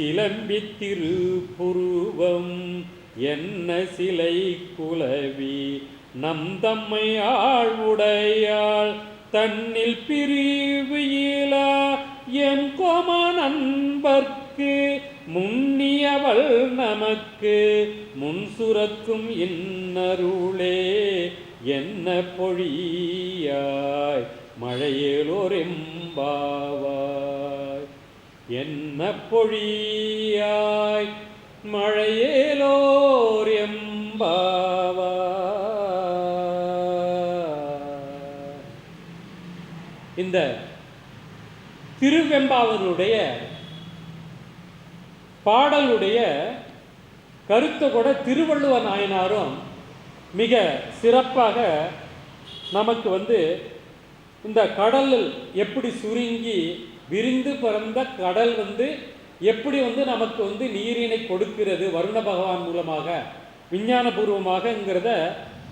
சிலம்பி திருப்புருவம் என்ன சிலை குலவி? நம் தம்மை ஆழ்வுடையாள் தன்னில் பிரிவு இலா. எம் கோம நண்பர்க்கு. முன்னியவள் நமக்கு. முன் சுரக்கும் இன்னருளே. என்ன பொழியாய்? மழையேலோர் எம்பாவாய். என்ன பொழியாய் மழையேலோர் இந்த திருவெம்பாவனுடைய பாடலுடைய கருத்தை கூட திருவள்ளுவ நாயனாரும் மிக சிறப்பாக நமக்கு வந்து இந்த கடலில் எப்படி சுருங்கி விரிந்து பிறந்த கடல் வந்து எப்படி வந்து நமக்கு வந்து நீரினை கொடுக்கிறது வருண பகவான் மூலமாக விஞ்ஞானபூர்வமாகங்கிறத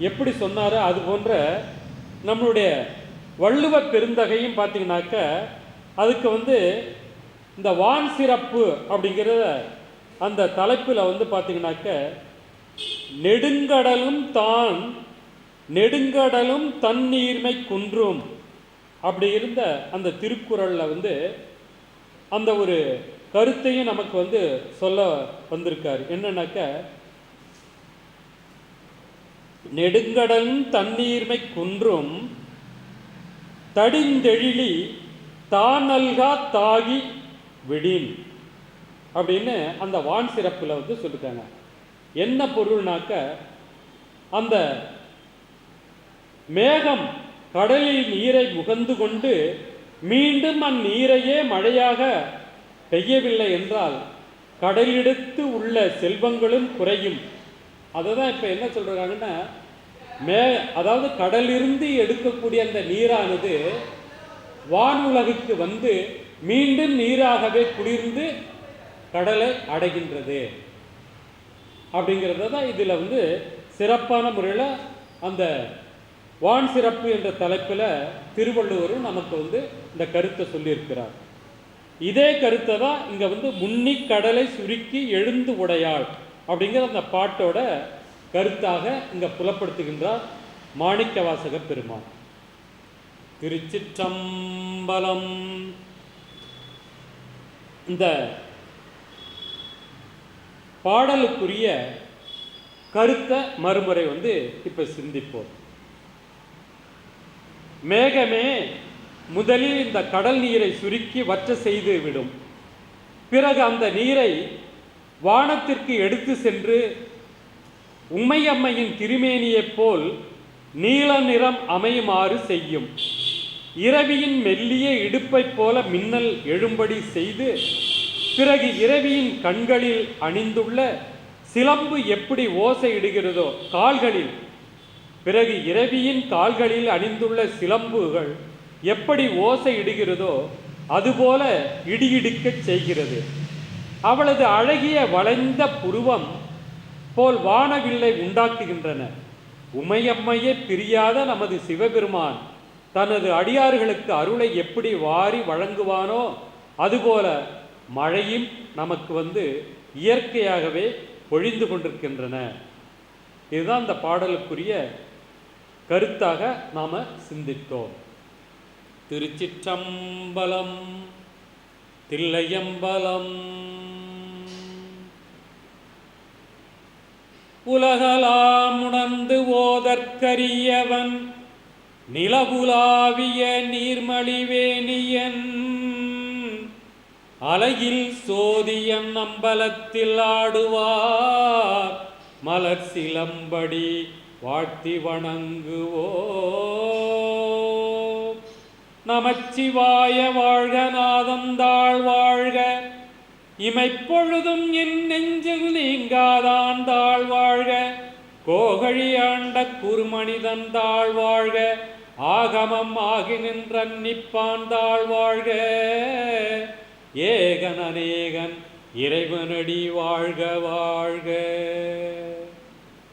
எப்படி சொன்னாரோ அது போன்ற நம்மளுடைய வள்ளுவ பெருந்தகையும் பார்த்தீங்கன்னாக்க அதுக்கு வந்து இந்த வான் சிறப்பு அப்படிங்கிறத அந்த தலைப்பில் வந்து பார்த்தீங்கன்னாக்க நெடுங்கடலும் தான் நெடுங்கடலும் தன்னீர்மை குன்றும். அப்படி இருந்த அந்த திருக்குறளில் வந்து அந்த ஒரு கருத்தையும் நமக்கு வந்து சொல்ல வந்திருக்கார். என்னன்னாக்க நெடுங்கடல் தண்ணீர்மை குன்றும் தடிந்தெழிலி தானல்கா தாகி விடின் அப்படின்னு அந்த வான் சிறப்பில் வந்து சொல்லியிருக்காங்க என்ன பொருள்னாக்க அந்த மேகம் கடலில் நீரை முகந்து கொண்டு மீண்டும் அந்நீரையே மழையாக பெய்யவில்லை என்றால் கடலெடுத்து உள்ள செல்வங்களும் குறையும். அதை தான் இப்போ என்ன சொல்கிறாங்கன்னா மே அதாவது கடலிருந்து எடுக்கக்கூடிய அந்த நீரானது வானுலகுக்கு வந்து மீண்டும் நீராகவே குளிர்ந்து கடலை அடைகின்றது. அப்படிங்கிறத தான் இதில் வந்து சிறப்பான முறையில் அந்த வான் சிறப்பு என்ற தலைப்பில் திருவள்ளுவரும் நமக்கு வந்து இந்த கருத்தை சொல்லியிருக்கிறார். இதே கருத்தை தான் இங்கே வந்து முன்னி கடலை சுருக்கி எழுந்து உடையாள் அப்படிங்கிற அந்த பாட்டோட கருத்தாக இங்கே புலப்படுத்துகின்றார் மாணிக்கவாசக பெருமாள் பெருமான். திருச்சிற்றம்பலம் இந்த பாடலுக்குரிய கருத்தை மறுமுறை வந்து இப்போ சிந்திப்போம். மேகமே முதலில் இந்த கடல் நீரை சுருக்கி வற்ற செய்து விடும். பிறகு அந்த நீரை வானத்திற்கு எடுத்து சென்று உம்மையம்மையின் திருமேனியைப் போல் நீல நிறம் அமையுமாறு செய்யும். இரவியின் மெல்லிய இடுப்பைப் போல மின்னல் எழும்படி செய்து பிறகு இரவியின் கண்களில் அணிந்துள்ள சிலம்பு எப்படி ஓசையிடுகிறதோ கால்களில் பிறகு இரவியின் கால்களில் அணிந்துள்ள சிலம்புகள் எப்படி ஓசை இடுகிறதோ அதுபோல இடியிடிக்கச் செய்கிறது. அவளது அழகிய வளைந்த புருவம் போல் வானவில்லை உண்டாக்குகின்றன. உமையம்மையே பிரியாத நமது சிவபெருமான் தனது அடியார்களுக்கு அருளை எப்படி வாரி வழங்குவானோ அதுபோல மழையும் நமக்கு வந்து இயற்கையாகவே பொழிந்து கொண்டிருக்கின்றன. இதுதான் அந்த பாடலுக்குரிய கருத்தாக நாம் சிந்தித்தோம். திருச்சிற்றம்பலம் தில்லையம்பலம். உலகலாம் உணர்ந்து ஓதற்கரியவன் நிலவுலாவிய நீர்மலிவேணியன். அலையில் சோதியன் அம்பலத்தில் ஆடுவார் மலர் சிலம்படி வாழ்த்தி வணங்குவோம். நமச்சிவாய வாழ்க நாதந்தாள் வாழ்க இமைப்பொழுதும் என் நெஞ்சில் நீங்காதான் தாழ் வாழ்க கோகழி ஆண்ட குறுமணிதன் தாழ் வாழ்க ஆகமம் ஆகி நின்ற நிப்பான் தாழ் வாழ்க ஏகன் அநேகன் இறைவனடி வாழ்க வாழ்க.